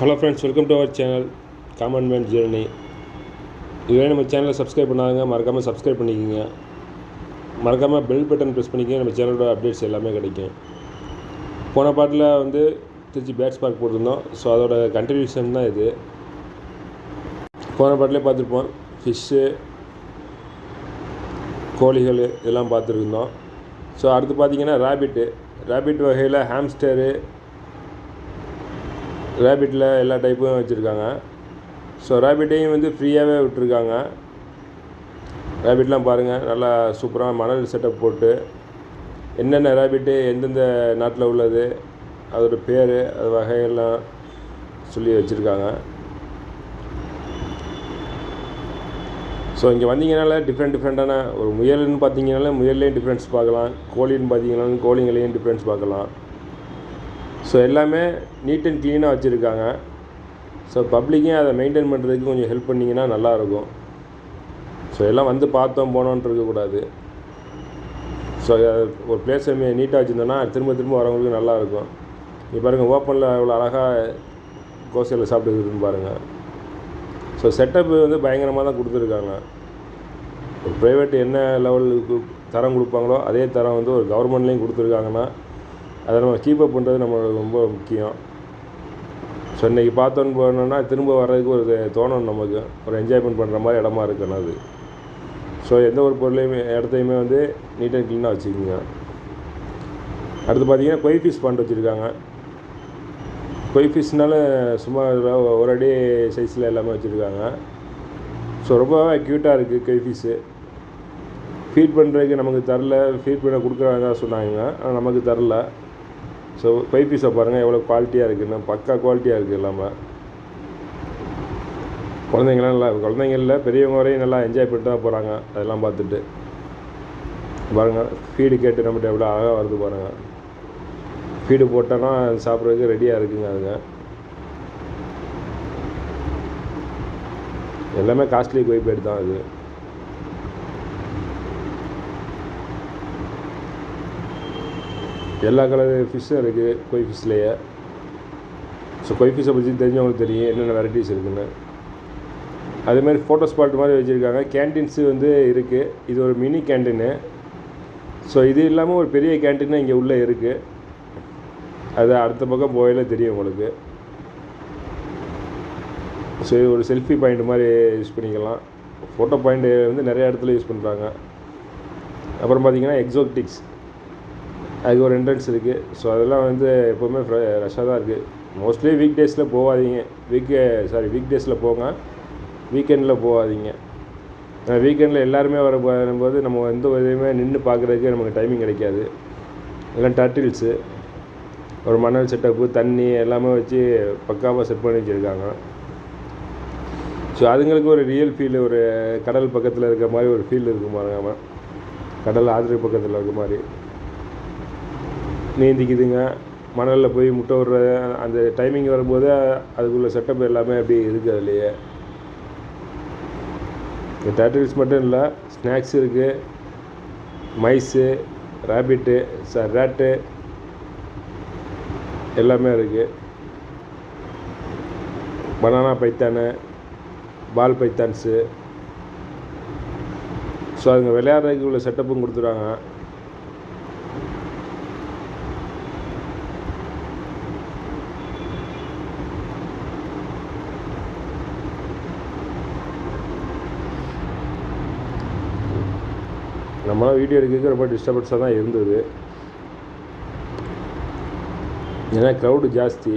Hello friends welcome to our channel common man journey இதுவே நம்ம சேனலை சப்ஸ்கிரைப் பண்ணாங்க மறக்காமல் சப்ஸ்கிரைப் பண்ணிக்கோங்க. மறக்காமல் பெல் பட்டன் ப்ரெஸ் பண்ணிக்கோங்க நம்ம சேனலோட அப்டேட்ஸ் எல்லாமே கிடைக்கும். போன பாட்டில் வந்து திருச்சி பேட்ஸ் பார்க் போட்டிருந்தோம். ஸோ அதோட கண்டினியூஷன் தான் இது. போன பாட்டிலே பார்த்துருப்போம். ஃபிஷ்ஷு கோழிகள் இதெல்லாம் பார்த்துருந்தோம். ஸோ அடுத்து பார்த்தீங்கன்னா ரேபிட்டு ரேபிட் வகையில் ஹாம்ஸ்டரு ரேபிட்டில் எல்லா டைப்பும் வச்சுருக்காங்க. ஸோ ரேபிட்டையும் வந்து ஃப்ரீயாகவே விட்டுருக்காங்க. ரேபிட்லாம் பாருங்கள் நல்லா சூப்பராக மணல் செட்டப் போட்டு என்னென்ன ரேபிட்டு எந்தெந்த நாட்டில் உள்ளது அதோட பேர் அது வகையெல்லாம் சொல்லி வச்சுருக்காங்க. ஸோ இங்கே வந்தீங்கனால டிஃப்ரெண்ட் டிஃப்ரெண்ட்டான ஒரு முயல்னு பார்த்தீங்கனால முயல்லையும் டிஃப்ரென்ஸ் பார்க்கலாம். கோழின்னு பார்த்தீங்கனாலும் கோழிங்களையும் டிஃப்ரென்ஸ் பார்க்கலாம். ஸோ எல்லாமே நீட் அண்ட் க்ளீனாக வச்சுருக்காங்க. ஸோ பப்ளிக்கையும் அதை மெயின்டைன் பண்ணுறதுக்கு கொஞ்சம் ஹெல்ப் பண்ணிங்கன்னா நல்லாயிருக்கும். ஸோ எல்லாம் வந்து பார்த்தோம் போனோன்ட்டு இருக்கக்கூடாது. ஸோ ஒரு பிளேஸை நீட்டாக வச்சுருந்தோன்னா திரும்ப திரும்ப வரவங்களுக்கு நல்லாயிருக்கும். இப்போ பாருங்கள் ஓப்பனில் அவ்வளோ அழகாக கோசையில் சாப்பிட்டுக்கிட்டு பாருங்கள் ஸோ செட்டப் வந்து பயங்கரமாக தான் கொடுத்துருக்காங்க. ஒரு ப்ரைவேட் என்ன லெவலுக்கு தரம் கொடுப்பாங்களோ அதே தரம் வந்து ஒரு கவர்மெண்ட்லேயும் கொடுத்துருக்காங்கன்னா அதை நம்ம கீப்பப் பண்ணுறது நம்மளுக்கு ரொம்ப முக்கியம். ஸோ இன்றைக்கி பார்த்தோன்னு போனோம்னா திரும்ப வர்றதுக்கு ஒரு தோணும் நமக்கு. ஒரு என்ஜாய்மெண்ட் பண்ணுற மாதிரி இடமா இருக்கணும் அது. ஸோ எந்த ஒரு பொருளையுமே இடத்தையுமே வந்து நீட் அண்ட் க்ளீனாக வச்சுக்கோங்க. அடுத்து பார்த்தீங்கன்னா கொய் ஃபிஷ் பண்ட் வச்சுருக்காங்க. கொய் ஃபிஷ்னால சும்மா ஒரு அடி சைஸில் எல்லாமே வச்சுருக்காங்க. ஸோ ரொம்பவே க்யூட்டாக இருக்குது கொய் ஃபிஷ்ஷு ஃபீட் பண்ணுறதுக்கு நமக்கு தரல. ஃபீட் பண்ண கொடுக்குறாங்க சொன்னாங்க. ஆனால் நமக்கு தரல. ஸோ கொய் பீஸை பாருங்கள் எவ்வளோ குவாலிட்டியாக இருக்குதுன்னு பக்கா குவாலிட்டியாக இருக்குது எல்லாமே. குழந்தைங்களாம் நல்லா குழந்தைங்க இல்லை பெரியவங்க வரையும் நல்லா என்ஜாய் பண்ணிட்டு தான் போகிறாங்க அதெல்லாம் பார்த்துட்டு. பாருங்கள் ஃபீடு கேட்டு நம்மகிட்ட எவ்வளோ அழகாக வருது பாருங்கள் ஃபீடு போட்டோன்னா சாப்பிட்றதுக்கு ரெடியாக இருக்குங்க அதுங்க. எல்லாமே காஸ்ட்லி கொய் தான் இது. எல்லா கலர் ஃபிஷ்ஷும் இருக்குது கொய் ஃபிஷ்லேயே ஸோ கொய் ஃபிஷ்ஷை பற்றி தெரிஞ்சவங்களுக்கு தெரியும் என்னென்ன வெரைட்டிஸ் இருக்குன்னு. அதேமாதிரி ஃபோட்டோ ஸ்பாட் மாதிரி வச்சுருக்காங்க. கேன்டீன்ஸு வந்து இருக்குது இது ஒரு மினி கேன்டீனு ஸோ இது இல்லாமல் ஒரு பெரிய கேன்டீன் இங்கே உள்ளே இருக்குது அது அடுத்த பக்கம் போயில தெரியும் உங்களுக்கு. ஸோ இது ஒரு செல்ஃபி பாயிண்ட் மாதிரி யூஸ் பண்ணிக்கலாம். ஃபோட்டோ பாயிண்ட்டு வந்து நிறைய இடத்துல யூஸ் பண்ணுறாங்க அப்புறம் பார்த்தீங்கன்னா எக்ஸோட்டிக்ஸ் அதுக்கு ஒரு என்ட்ரன்ஸ் இருக்குது ஸோ அதெல்லாம் வந்து எப்போவுமே ரஷ்ஷாக தான் இருக்குது மோஸ்ட்லி வீக் டேஸில் போகாதீங்க வீக்கு சாரி வீக் டேஸில் போங்க. வீக்கெண்டில் போகாதீங்க வீக்கெண்டில் எல்லாருமே வர போது நம்ம எந்த உதவியுமே நின்று பார்க்குறதுக்கு நமக்கு டைமிங் கிடைக்காது. எல்லாம் டர்டில்ஸு ஒரு மணல் செட்டப்பு தண்ணி எல்லாமே வச்சு பக்காவாக செட் பண்ணி வச்சுருக்காங்க. ஸோ அதுங்களுக்கு ஒரு ரியல் ஃபீல் ஒரு கடல் பக்கத்தில் இருக்க மாதிரி ஒரு ஃபீல் இருக்கும் பாருங்க கடல் ஆதரவு பக்கத்தில் இருக்க மாதிரி. நீந்திக்குதுங்க. மணலில் போய் முட்டை விடுற அந்த டைமிங் வரும்போது அதுக்குள்ள செட்டப் எல்லாமே அப்படி இருக்குது அதுலேயே. இந்த டேட்டில்ஸ் மட்டும் இல்லை ஸ்நாக்ஸ் இருக்குது மைஸு ரேபிட்டு ச ரேட்டு எல்லாமே இருக்குது banana python ball pythons so அதுங்க விளையாடுறதுக்கு உள்ள செட்டப்பும் கொடுத்துருவாங்க. நம்மளாம் வீடியோ எடுக்கிறதுக்கு ரொம்ப டிஸ்டர்பன்ஸாக தான் இருந்தது. ஏன்னா க்ரௌடு ஜாஸ்தி.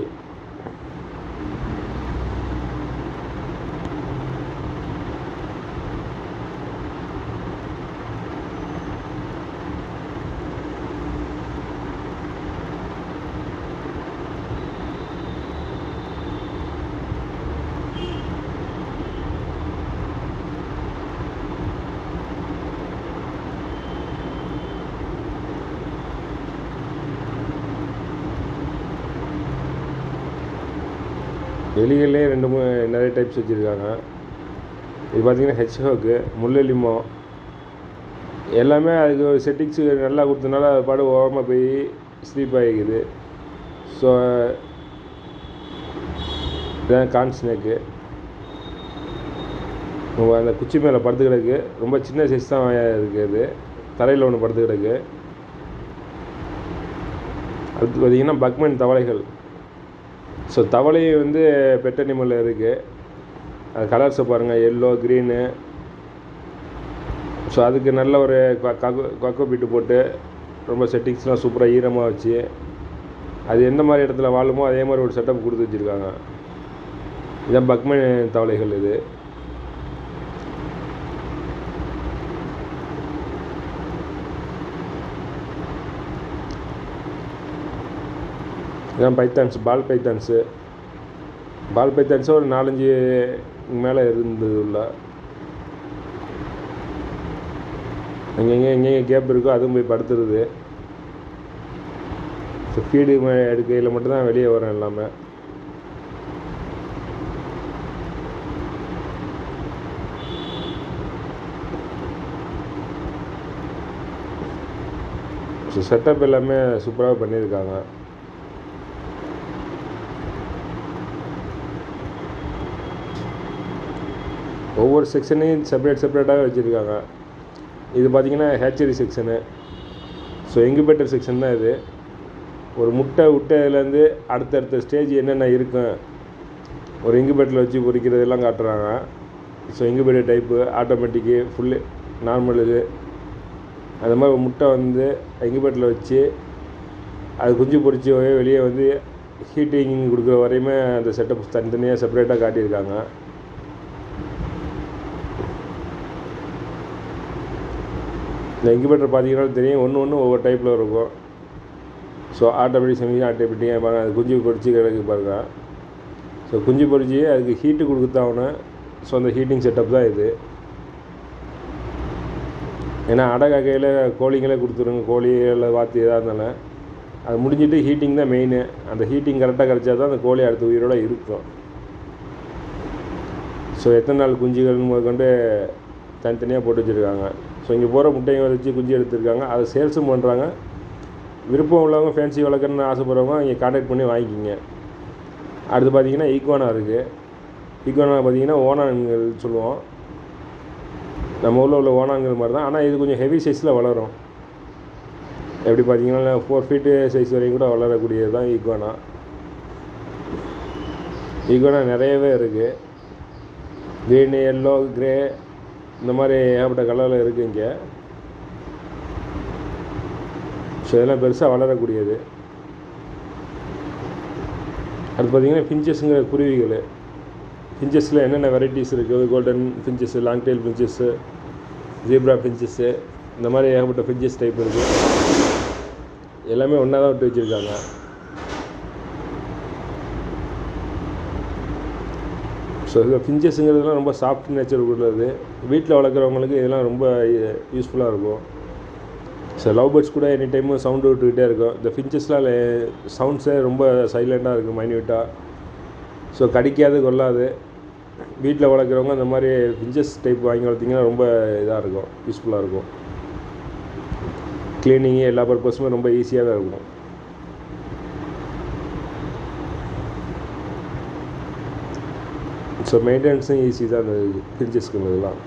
எலிகள்லேயே ரெண்டு மூணு நிறைய டைப்ஸ் வச்சுருக்காங்க. இது பார்த்திங்கன்னா ஹெச்ஹோக்கு முள்ளெலிமோ எல்லாமே அதுக்கு ஒரு செட்டிங்ஸு நல்லா கொடுத்தனால அது பாடு ஓரமாக போய் ஸ்லீப் ஆகிக்குது ஸோ இதான் கான் ஸ்னேக்கு அந்த குச்சி மேலே படுத்து கிடக்கு ரொம்ப சின்ன சைஸ் தான் இருக்குது. இது தரையில் ஒன்று படுத்து கிடக்கு அடுத்து பார்த்தீங்கன்னா பக்மன் தவளைகள். ஸோ தவளை வந்து பெட் அனிமலில் இருக்குது அது கலர்ஸை பாருங்கள் எல்லோ க்ரீனு ஸோ அதுக்கு நல்ல ஒரு கொக்கோ பீட்டு போட்டு ரொம்ப செட்டிங்ஸ்லாம் சூப்பராக ஈரமாக வச்சு அது எந்த மாதிரி இடத்துல வாழுமோ அதே மாதிரி ஒரு செட்டப் கொடுத்து வச்சுருக்காங்க. இதான் பக்மன் தவளைகள் இது. இதான் பைத்தான்ஸ் பால் பைத்தான்ஸு பால் பைத்தான்ஸு ஒரு நாலஞ்சு மேலே இருந்தது உள்ள எங்கெங்கே எங்கெங்கே கேப் இருக்கோ அதுவும் போய் படுத்துருது. ஸோ ஃபீடு எடுக்கையில் மட்டும்தான் வெளியே வரும் எல்லாமே. ஸோ செட்டப் எல்லாமே சூப்பராக பண்ணியிருக்காங்க. ஒவ்வொரு செக்ஷனையும் செப்பரேட் செப்பரேட்டாக வச்சுருக்காங்க. இது பார்த்திங்கன்னா hatchery section so incubator section தான் இது. ஒரு முட்டை விட்டதுலேருந்து அடுத்தடுத்த ஸ்டேஜ் என்னென்ன இருக்கும் ஒரு இன்குபேட்டரில் வச்சு பொறிக்கிறதெல்லாம் காட்டுறாங்க. So incubator type automatic full normal இது. அந்த மாதிரி முட்டை வந்து இன்குபேட்டரில் வச்சு அது குஞ்சு பொறிச்சு வெளியே வந்து ஹீட்டிங் கொடுக்குற வரையுமே அந்த செட்டப் தனித்தனியாக செப்பரேட்டாக காட்டியிருக்காங்க. இந்த இன்குபேட்டர் பார்த்தீங்கன்னா தெரியும். ஒன்று ஒன்று ஒவ்வொரு டைப்பில் இருக்கும். ஸோ ஆட்டோமேட்டிக் செமி ஆட்டோமேட்டிக்காக பாருங்கள் அது குஞ்சு பொறிச்சு கிடக்கு பாருங்க. ஸோ குஞ்சு பொறிச்சு அதுக்கு ஹீட்டு கொடுத்தாகணும் ஸோ அந்த ஹீட்டிங் செட்டப் தான் இது. ஏன்னா அடை கையில் கோழிங்களே கொடுத்துருங்க. கோழிகளை வாத்தி எதாக இருந்தாலும். அது முடிஞ்சிட்டு ஹீட்டிங் தான் மெயின் அந்த ஹீட்டிங் கரெக்டாக கிடச்சா தான் அந்த கோழி அடுத்த உயிரோடு இருக்கும். ஸோ எத்தனை நாள் குஞ்சுகள் முதற்கொண்டு தனித்தனியாக போட்டு வச்சுருக்காங்க. ஸோ இங்கே போகிற முட்டையை வச்சு குஞ்சு எடுத்துருக்காங்க. அதை சேல்ஸும் பண்ணுறாங்க விருப்பம் உள்ளவங்க ஃபேன்சி வளர்க்கணுன்னு ஆசைப்படுறவங்க இங்கே காண்டாக்ட் பண்ணி வாங்கிக்கிங்க. அடுத்து பார்த்தீங்கன்னா ஈக்வானா இருக்குது ஈக்வானா பார்த்தீங்கன்னா ஓனான்கள் சொல்லுவோம். நம்ம ஊரில் உள்ள ஓனான்கள் மாதிரி தான் ஆனால் இது கொஞ்சம் ஹெவி சைஸில் வளரும். எப்படி பார்த்தீங்கன்னா ஃபோர் ஃபீட்டு சைஸ் வரையும் கூட வளரக்கூடியது தான் ஈக்வானா ஈக்வானா நிறையவே இருக்குது க்ரீனு எல்லோ க்ரே இந்த மாதிரி ஏகப்பட்ட கலரில் இருக்குது இங்கே ஸோ இதெல்லாம் பெருசாக வளரக்கூடியது. அது பார்த்திங்கன்னா ஃபிஞ்சஸுங்கிற குருவிகள். ஃபிஞ்சஸில் என்னென்ன வெரைட்டிஸ் இருக்குது golden finches long tail finches zebra finches இந்த மாதிரி ஏகப்பட்ட ஃபிஞ்சஸ் டைப் இருக்குது எல்லாமே ஒன்றா தான் விட்டு வச்சுருக்காங்க. ஸோ இந்த ஃபிஞ்சஸுங்கிறதுலாம் ரொம்ப சாஃப்ட் நேச்சர் உள்ளது வீட்டில் வளர்க்குறவங்களுக்கு இதெல்லாம் ரொம்ப யூஸ்ஃபுல்லாக இருக்கும். ஸோ லவ் பேர்ட்ஸ் கூட எனி டைமும் சவுண்டு விட்டுக்கிட்டே இருக்கும். இந்த ஃபிஞ்சஸ்லாம் சவுண்ட்ஸே ரொம்ப சைலண்ட்டாக இருக்குது மைன்யூட்டாக ஸோ கடிக்காது கொள்ளாது. வீட்டில் வளர்க்குறவங்க அந்த மாதிரி ஃபிஞ்சஸ் டைப் வாங்கி வளர்த்திங்கன்னா ரொம்ப இதாக இருக்கும் யூஸ்ஃபுல்லாக இருக்கும். க்ளீனிங்கு எல்லா பர்பஸுமே ரொம்ப ஈஸியாக தான் இருக்கும். ஸோ மெயின்டெனன்ஸும் ஈஸி தான் அந்த இதெல்லாம்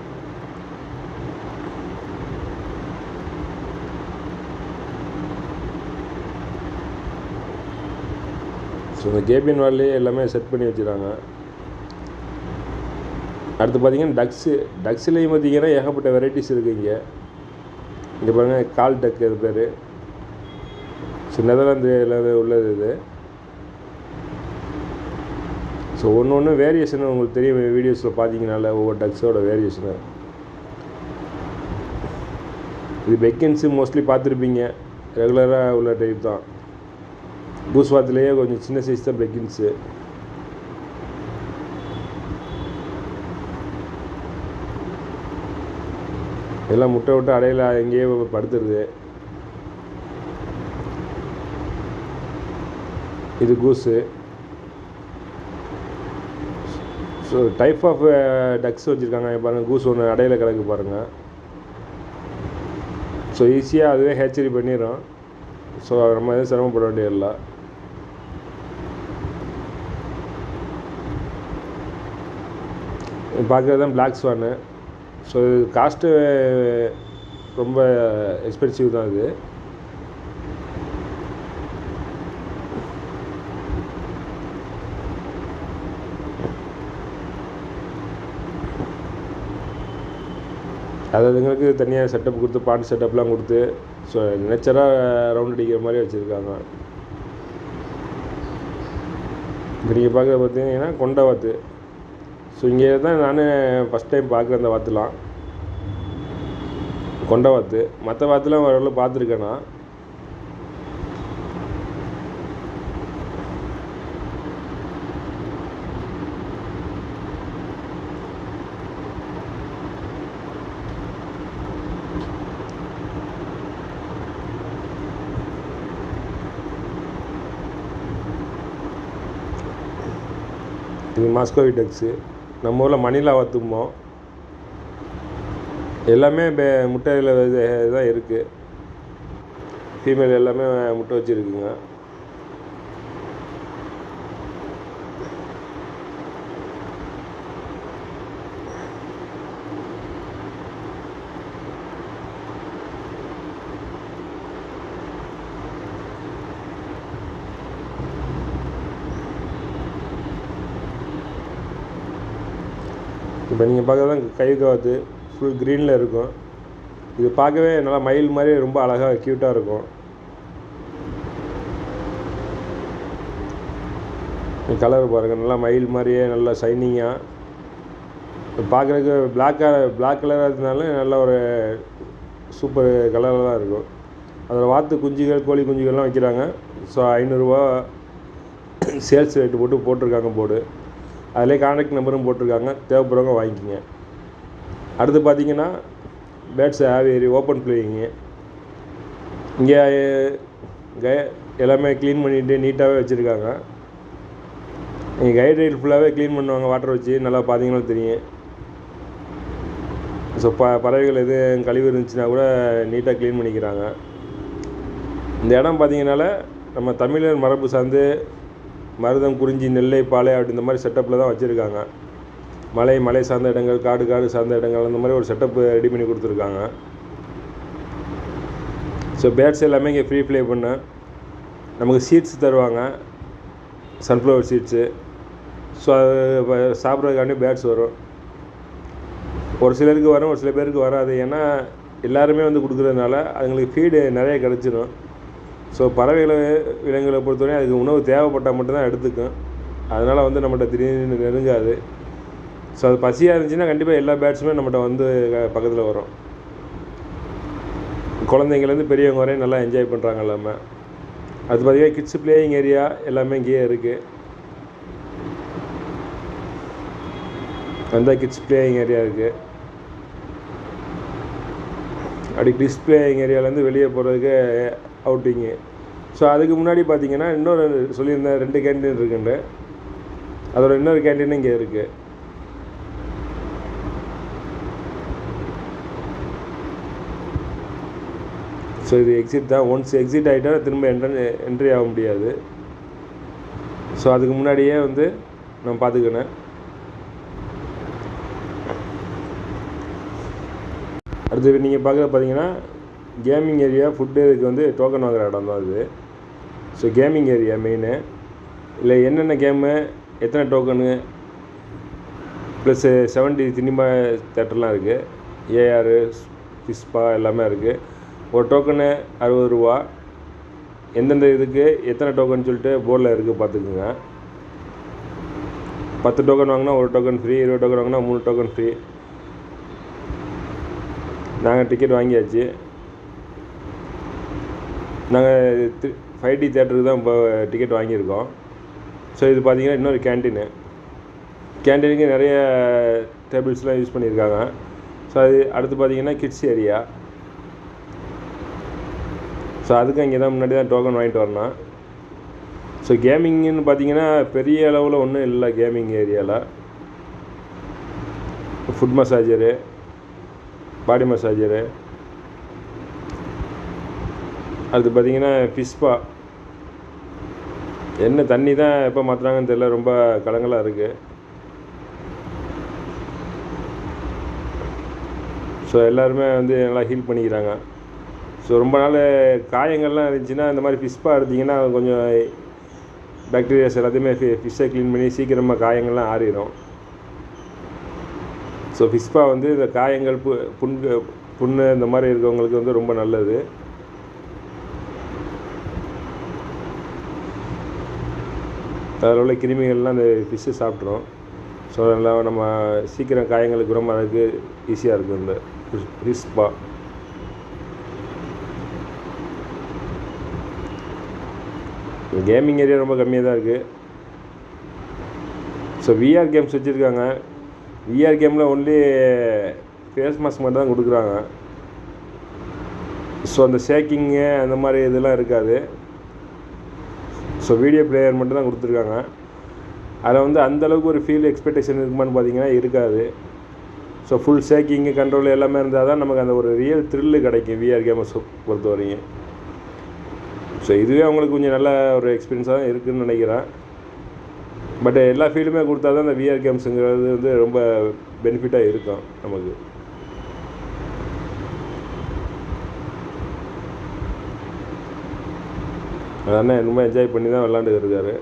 ஸோ இந்த கேபின் வால்லே எல்லாமே செட் பண்ணி வச்சுருக்காங்க அடுத்து பார்த்தீங்கன்னா டக்ஸு டக்ஸ்லேயும் பார்த்தீங்கன்னா ஏகப்பட்ட வெரைட்டிஸ் இருக்குது இங்கே. இங்கே பாருங்கள் கால் டக் அது பேர்? ஸோ நெதர்லாந்து உள்ளது இது. ஸோ ஒன்று ஒன்று வேரியேஷன் உங்களுக்கு தெரியும் வீடியோஸில் பார்த்தீங்கனால ஒவ்வொரு டக்ஸோட வேரியேஷனு இது பெக்கன்ஸு மோஸ்ட்லி பார்த்துருப்பீங்க ரெகுலராக உள்ள டைப் தான். பூஸ்வாத்துலேயே கொஞ்சம் சின்ன சைஸ் தான் பெக்கின்ஸு எல்லாம் முட்டை விட்டு அடையில எங்கேயே படுத்துருது. இது goose so type of ducks uh, வச்சுருக்காங்க. பாருங்கள் கூஸ் ஒன்று அடையில் கிடக்கு பாருங்கள் ஸோ ஈஸியாக அதுவே ஹேச்சரி பண்ணிடும் ஸோ நம்ம எதுவும் சிரமப்பட வேண்டியதில்லை. பார்க்குறது தான் பிளாக் ஸ்வானு ஸோ இது காஸ்ட்டு uh, ரொம்ப எக்ஸ்பென்சிவ் தான் இது. அது அதுங்களுக்கு தனியாக செட்டப் கொடுத்து பாட்டு செட்டப்லாம் கொடுத்து ஸோ நேச்சராக ரவுண்ட் அடிக்கிற மாதிரி வச்சுருக்காங்க. இப்போ நீங்கள் பார்க்குறது பார்த்தீங்கன்னா கொண்ட வாத்து. ஸோ இங்கே தான் நான் ஃபஸ்ட் டைம் பார்க்குறேன் அந்த வாத்துலாம். கொண்ட வாத்து. மற்ற வாத்துலாம் ஓரளவு பார்த்துருக்கேன் நான். இது மாஸ்கோவி டக்ஸு நம்ம ஊரில் மணிலாவை தும்போம் எல்லாமே இப்போ முட்டையில் இது தான் இருக்குது ஃபீமேல் எல்லாமே முட்டை வச்சுருக்குங்க. இப்போ நீங்கள் பார்க்குறது கை காத்து ஃபுல் க்ரீனில் இருக்கும். இது பார்க்கவே நல்லா மயில் மாதிரி ரொம்ப அழகாக க்யூட்டாக இருக்கும். கலர் பாருங்கள் நல்லா மயில் மாதிரியே நல்லா ஷைனிங்காக பார்க்குறதுக்கு பிளாக்காக பிளாக் கலராக இருந்தாலும் நல்ல ஒரு சூப்பர் கலராக தான் இருக்கும். அதில் வாத்து குஞ்சுகள் கோழி குஞ்சுகள்லாம் வைக்கிறாங்க. ஸோ ஐநூறுரூவா சேல்ஸ் ரேட்டு போட்டு போட்டிருக்காங்க போர்டு. அதிலே கான்டாக்ட் நம்பரும் போட்டிருக்காங்க. தேவைப்படுறவங்க வாங்கிக்கோங்க. அடுத்து பார்த்தீங்கன்னா பேட்ஸ் ஆவேரி ஓப்பன் பிளேயிங்கு இங்கே. கை எல்லாமே க்ளீன் பண்ணிட்டு நீட்டாகவே வச்சுருக்காங்க. இங்கே கைட் ரைல் ஃபுல்லாகவே க்ளீன் பண்ணுவாங்க வாட்டர் வச்சு. நல்லா பார்த்தீங்கன்னா தெரியும். ஸோ ப பறவைகள் எதுவும் கழிவு இருந்துச்சுன்னா கூட நீட்டாக க்ளீன் பண்ணிக்கிறாங்க. இந்த இடம் பார்த்தீங்கனால நம்ம தமிழர் மரபு சார்ந்து மருதம் குறிஞ்சி நெல்லை பாலை அப்படி இந்த மாதிரி செட்டப்பில் தான் வச்சுருக்காங்க. மலை மலை சார்ந்த இடங்கள் காடு காடு சார்ந்த இடங்கள் அந்த மாதிரி ஒரு செட்டப் ரெடி பண்ணி கொடுத்துருக்காங்க. ஸோ பேட்ஸ் எல்லாமே இங்கே ஃப்ரீ ப்ளே பண்ண. நமக்கு சீட்ஸ் தருவாங்க. சன்ஃப்ளவர் சீட்ஸு ஸோ அது சாப்பிட்றதுக்காண்டி பேட்ஸ் வரும். ஒரு சிலருக்கு வரும் ஒரு சில பேருக்கு வராது. ஏன்னா எல்லாருமே வந்து கொடுக்குறதுனால அதுங்களுக்கு ஃபீடு நிறைய கிடச்சிரும். ஸோ பறவைகளை விலங்குகளை பொறுத்தவரையும் அதுக்கு உணவு தேவைப்பட்டால் மட்டும்தான் எடுத்துக்கும். அதனால் வந்து நம்மகிட்ட திடீர்னு நெருங்காது. ஸோ அது பசியாக இருந்துச்சுன்னா கண்டிப்பாக எல்லா பேட்ஸுமே நம்மகிட்ட வந்து பக்கத்தில் வரும். குழந்தைங்கலேருந்து பெரியவங்க வரையும் நல்லா என்ஜாய் பண்ணுறாங்க எல்லாமே அது பார்த்திங்கன்னா கிட்ஸ் பிளேயிங் ஏரியா எல்லாமே இங்கேயே இருக்குது அந்த கிட்ஸ் பிளேயிங் ஏரியா இருக்குது அப்படி கிட்ஸ் பிளேயிங் ஏரியாவிலேருந்து வெளியே போகிறதுக்கு அவுட்டிங்கு ஸோ அதுக்கு முன்னாடி பார்த்தீங்கன்னா இன்னொரு சொல்லியிருந்தேன் ரெண்டு கேன்டீன் இருக்குண்டு. அதோட இன்னொரு கேன்டீன் இங்கே இருக்குது ஸோ இது எக்ஸிட் தான். ஒன்ஸ் எக்ஸிட் ஆகிட்டா திரும்ப என்ட்ரன் என்ட்ரி ஆக முடியாது. ஸோ அதுக்கு முன்னாடியே வந்து நான் பார்த்துக்கினேன் அடுத்து நீங்கள் பார்க்குற பார்த்தீங்கன்னா கேமிங் ஏரியா ஃபுட்டு இதுக்கு வந்து டோக்கன் வாங்குகிற இடம் தான் அது ஸோ கேமிங் ஏரியா மெயினு இல்லை என்னென்ன கேமு எத்தனை டோக்கனு ப்ளஸ்ஸு செவன்டி சினிமா தேட்டர்லாம் இருக்குது ஏஆர் பிஸ்பா எல்லாமே இருக்குது ஒரு டோக்கனு அறுபது ரூபா. எந்தெந்த இதுக்கு எத்தனை டோக்கன் சொல்லிட்டு போர்டில் இருக்குது பார்த்துக்குங்க. பத்து டோக்கன் வாங்கினா ஒரு டோக்கன் ஃப்ரீ இருபது டோக்கன் வாங்கினா மூணு டோக்கன் ஃப்ரீ நாங்கள் டிக்கெட் வாங்கியாச்சு. நாங்கள் ஃபைவ் டி தேட்டருக்கு தான் இப்போ டிக்கெட் வாங்கியிருக்கோம். ஸோ இது பார்த்தீங்கன்னா இன்னொரு கேன்டீனு கேன்டீனுக்கு நிறைய டேபிள்ஸ்லாம் யூஸ் பண்ணியிருக்காங்க. ஸோ அது அடுத்து பார்த்தீங்கன்னா கிட்ஸ் ஏரியா ஸோ அதுக்கு இங்கே தான் முன்னாடி தான் டோக்கன் வாங்கிட்டு வரணும். ஸோ கேமிங்னு பார்த்தீங்கன்னா பெரிய அளவில் ஒன்றும் இல்லை கேமிங் ஏரியாவில் ஃபுட் மசாஜரு பாடி மசாஜரு அடுத்து பார்த்தீங்கன்னா ஃபிஷ்பா என்ன தண்ணி தான் எப்போ மாற்றுறாங்கன்னு தெரியல ரொம்ப கலங்கலாக இருக்குது ஸோ எல்லாருமே வந்து நல்லா ஹீல் பண்ணிக்கிறாங்க. ஸோ ரொம்ப நாள் காயங்கள்லாம் இருந்துச்சுன்னா இந்த மாதிரி ஃபிஷ்பாக எடுத்திங்கன்னா கொஞ்சம் பேக்டீரியாஸ் எல்லாத்தையுமே ஃபி ஃபிஷ்ஷை க்ளீன் பண்ணி சீக்கிரமாக காயங்கள்லாம் ஆறிடும். ஸோ ஃபிஷ்பா வந்து இந்த காயங்கள் பு புண் புண்ணு இந்த மாதிரி இருக்கவங்களுக்கு வந்து ரொம்ப நல்லது. அதில் உள்ள கிருமிகள்லாம் அந்த ஃபிஷ்ஷு சாப்பிட்ரும் ஸோ அதனால் நம்ம சீக்கிரம் காயங்களுக்கு குணமாகிறதுக்கு ஈஸியாக இருக்கும் இந்த ஃபிஷ் ஸ்பா கேமிங் ஏரியா ரொம்ப கம்மியாக தான் இருக்குது ஸோ விஆர் கேம்ஸ் வச்சுருக்காங்க. விஆர் கேமில் ஒன்லி ஃபேஸ் மாஸ்க் மட்டும் தான் கொடுக்குறாங்க. ஸோ அந்த ஷேக்கிங்கு அந்த மாதிரி இதெல்லாம் இருக்காது. ஸோ வீடியோ பிளேயர் மட்டும் தான் கொடுத்துருக்காங்க. அதில் வந்து அந்தளவுக்கு ஒரு ஃபீல் எக்ஸ்பெக்டேஷன் இருக்குமான்னு பார்த்தீங்கன்னா இருக்காது. ஸோ ஃபுல் ஷேக்கிங்கு கண்ட்ரோல் எல்லாமே இருந்தால் தான் நமக்கு அந்த ஒரு ரியல் த்ரில்லு கிடைக்கும் விஆர் கேமை பொறுத்த வரைக்கும் ஸோ இதுவே அவங்களுக்கு கொஞ்சம் நல்ல ஒரு எக்ஸ்பீரியன்ஸாக தான் இருக்குதுன்னு நினைக்கிறேன். பட் எல்லா ஃபீல்டுமே கொடுத்தா தான் அந்த விஆர் கேம்ஸுங்கிறது வந்து ரொம்ப பெனிஃபிட்டாக இருக்கும் நமக்கு. அண்ணன் இன்னுமே என்ஜாய் பண்ணி தான் விளாண்டுட்டு இருக்காரு.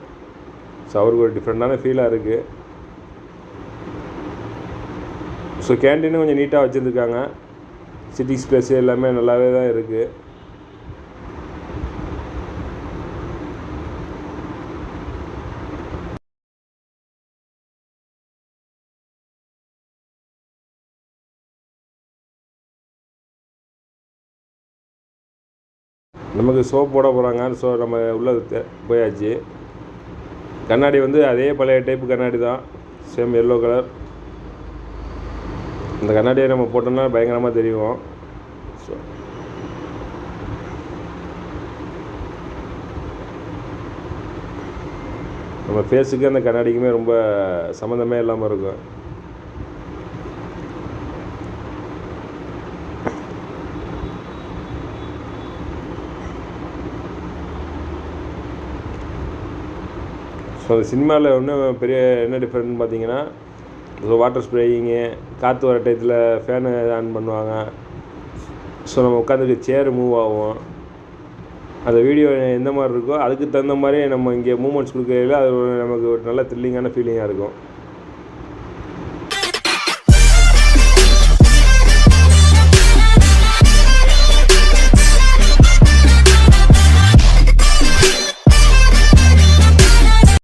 ஸோ அவருக்கு ஒரு டிஃப்ரெண்ட்டான ஃபீலாக இருக்குது ஸோ கேன்டீனும் கொஞ்சம் நீட்டாக வச்சுருந்துருக்காங்க. சிட்டிங் ஸ்பேஸ் எல்லாமே நல்லாவே தான் இருக்குது நமக்கு சோப் போட போகிறாங்க ஸோ நம்ம உள்ளே போயாச்சு. கண்ணாடி வந்து அதே பழைய டைப்பு கண்ணாடி தான். சேம் எல்லோ கலர் இந்த கண்ணாடியை நம்ம போட்டோம்னா பயங்கரமாக தெரியும். ஸோ நம்ம ஃபேஸுக்கு அந்த கண்ணாடிக்குமே ரொம்ப சம்மந்தமே இல்லாமல் இருக்கும். ஸோ அந்த சினிமாவில் ஒன்றும் பெரிய என்ன டிஃப்ரெண்ட்னு பார்த்தீங்கன்னா ஸோ வாட்டர் ஸ்ப்ரேயிங்கு காற்று வர டயத்தில் ஃபேனு ஆன் பண்ணுவாங்க. ஸோ நம்ம உட்காந்துட்டு சேர் மூவ் ஆகும். அந்த வீடியோ எந்த மாதிரி இருக்கோ அதுக்கு தகுந்த மாதிரி நம்ம இங்கே மூமெண்ட்ஸ் கொடுக்கறதுல அது ஒரு நமக்கு ஒரு நல்ல த்ரில்லிங்கான ஃபீலிங்காக இருக்கும்.